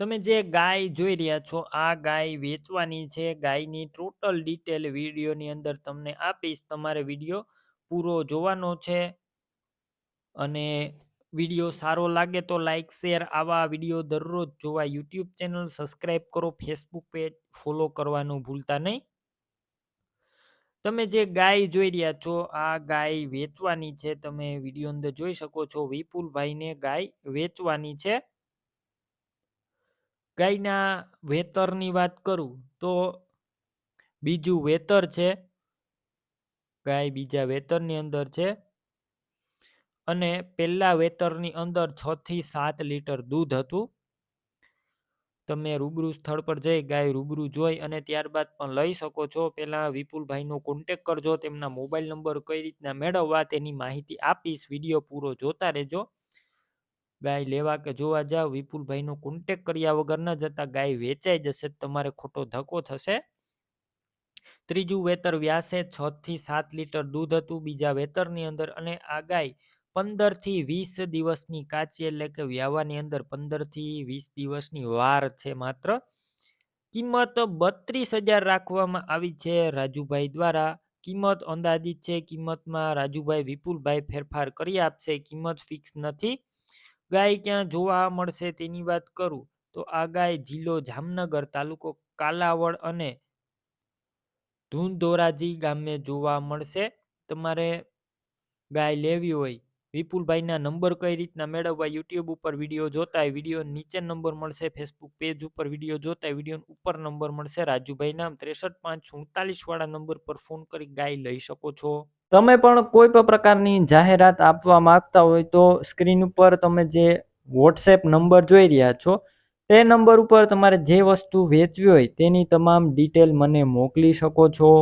તમે જે ગાય જોઈ રહ્યા છો, આ ગાય વેચવાની છે. ગાયની ટોટલ ડિટેલ વિડીયોની અંદર તમને આપીશ. તમારે વીડિયો પૂરો જોવાનો છે અને વીડિયો સારો લાગે તો લાઇક શેર આવા વીડિયો દરરોજ જોવા યુટ્યુબ ચેનલ સબસ્ક્રાઈબ કરો, ફેસબુક પેજ ફોલો કરવાનું ભૂલતા નહીં. તમે જે ગાય જોઈ રહ્યા છો, આ ગાય વેચવાની છે. તમે વીડિયો અંદર જોઈ શકો છો. વિપુલભાઈને ગાય વેચવાની છે. ગાયના વેતરની વાત કરું તો બીજું વેતર છે, ગાય બીજા વેતરની અંદર છે અને પહેલા વેતરની અંદર છ થી સાત લીટર દૂધ હતું. તમે રૂબરૂ સ્થળ પર જઈ ગાય રૂબરૂ જોઈ અને ત્યારબાદ પણ લઈ શકો છો. પહેલાં વિપુલભાઈનો કોન્ટેક કરજો, તેમના મોબાઈલ નંબર કઈ રીતના મેળવવા તેની માહિતી આપીશ. વીડિયો પૂરો જોતા રહેજો. ગાય લેવા કે જોવા જાવ, વિપુલભાઈનો કોન્ટેક કર્યા વગર ન જતા ગાય વેચાઈ જશે તમારે ખોટો ધક્કો થશે. ત્રીજું વેતર વ્યાસે છ થી સાત લીટર દૂધ હતું. બીજા વેતરની અંદર અને આ ગાય પંદરથી વીસ દિવસની કાચી એટલે કે વ્યાવાની અંદર પંદરથી વીસ દિવસની વાર છે માત્ર. કિંમત બત્રીસ હજાર રાખવામાં આવી છે રાજુભાઈ દ્વારા. કિંમત અંદાજિત છે. કિંમતમાં રાજુભાઈ વિપુલભાઈ ફેરફાર કરી આપશે. કિંમત ફિક્સ નથી. ગાય ક્યાં જોવા મળશે તેની વાત કરું? તો આ ગાય જિલ્લો જામનગર તાલુકો કાલાવડ અને ધૂંધોરાજી ગામે જોવા મળશે. તમારે ગાય લેવી હોય વિપુલભાઈના નંબર કઈ રીતના મેળવવા યુટ્યુબ ઉપર વીડિયો જોતા વીડિયો નીચે નંબર મળશે, ફેસબુક પેજ ઉપર વીડિયો જોતા વીડિયો ઉપર નંબર મળશે. રાજુભાઈ નામ ત્રેસઠ પાંચ સુડતાલીસ વાળા નંબર પર ફોન કરી ગાય લઈ શકો છો. તમે પણ કોઈ પણ પ્રકારની જાહેરાત આપવા માંગતા હોય તો સ્ક્રીન ઉપર તમે જે વોટ્સએપ નંબર જોઈ રહ્યા છો, તે નંબર ઉપર તમારે જે વસ્તુ વેચવી હોય તેની તમામ ડિટેલ મને મોકલી શકો છો.